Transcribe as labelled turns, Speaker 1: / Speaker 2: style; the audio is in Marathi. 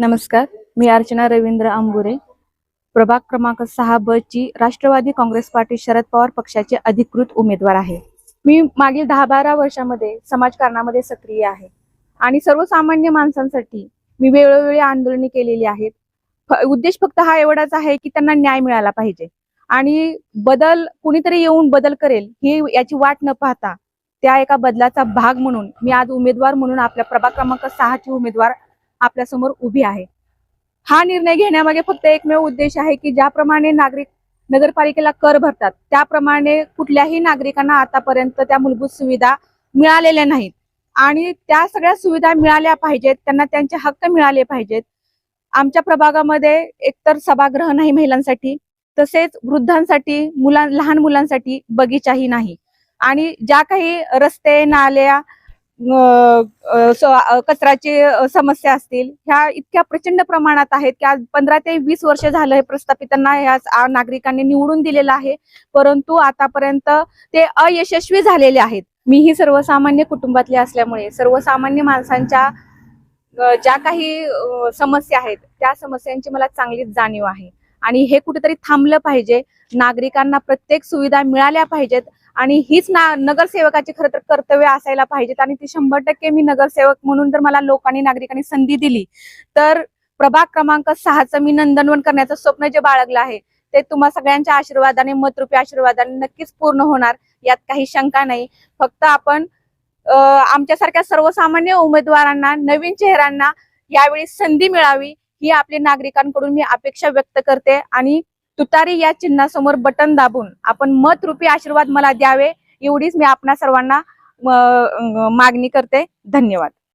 Speaker 1: नमस्कार मी अर्चना रवींद्र आंबुरे. प्रभाग क्रमांक सहा ब ची राष्ट्रवादी काँग्रेस पार्टी शरद पवार पक्षाचे अधिकृत उमेदवार आहे. मी मागील दहा बारा वर्षामध्ये समाजकारणामध्ये सक्रिय आहे आणि सर्वसामान्य माणसांसाठी मी वेळोवेळी आंदोलने केलेली आहेत. उद्देश फक्त हा एवढाच आहे की त्यांना न्याय मिळाला पाहिजे आणि बदल कुणीतरी येऊन बदल करेल ही याची वाट न पाहता त्या एका बदलाचा भाग म्हणून मी आज उमेदवार म्हणून आपल्या प्रभाग क्रमांक सहाची उमेदवार आपल्यासमोर उभी आहे. हा निर्णय घेण्यामागे फक्त एकमेव उद्देश आहे की ज्याप्रमाणे नागरिक नगरपालिकेला कर भरतात त्याप्रमाणे कुठल्याही नागरिकांना आतापर्यंत त्या मूलभूत सुविधा मिळालेल्या नाहीत. आणि त्या सगळ्या सुविधा मिळाल्या पाहिजेत त्यांना त्यांचे हक्क मिळाले पाहिजेत. आमच्या प्रभागामध्ये एकतर सभागृह नाही महिलांसाठी तसेच वृद्धांसाठी मुलां लहान मुलांसाठी बगीचाही नाही. आणि ज्या काही रस्ते नाल्या कचराची कचऱ्याची समस्या असतील. ह्या इतक्या प्रचंड प्रमाणात आहेत की आज पंधरा ते वीस वर्ष झालं हे प्रस्थापितांना ह्या नागरिकांनी निवडून दिलेलं आहे. परंतु आतापर्यंत ते अयशस्वी झालेले आहेत. मी ही सर्वसामान्य कुटुंबातली असल्यामुळे सर्वसामान्य माणसांच्या ज्या काही समस्या आहेत त्या समस्यांची मला चांगलीच जाणीव आहे. आणि हे कुठेतरी थांबलं पाहिजे. नागरिकांना प्रत्येक सुविधा मिळाल्या पाहिजेत. आणि हीच ना नगरसेवकाची खरं तर कर्तव्य असायला पाहिजेत. आणि ती शंभर टक्के मी नगरसेवक म्हणून जर मला लोकांनी नागरिकांनी संधी दिली तर प्रभाग क्रमांक सहाचं मी नंदनवन करण्याचं स्वप्न जे बाळगलं आहे ते तुम्हा सगळ्यांच्या आशीर्वादाने मतरूपी आशीर्वादाने नक्कीच पूर्ण होणार यात काही शंका नाही. फक्त आपण आमच्यासारख्या सर्वसामान्य उमेदवारांना नवीन चेहऱ्यांना यावेळी संधी मिळावी ही आपली नागरिकांकडून मी अपेक्षा व्यक्त करते. आणि तुतारी या चिन्हासमोर बटन दाबून आपण मत रूपी आशीर्वाद मला द्यावे एवढीच मी आपणा सर्वांना मागणी करते. धन्यवाद.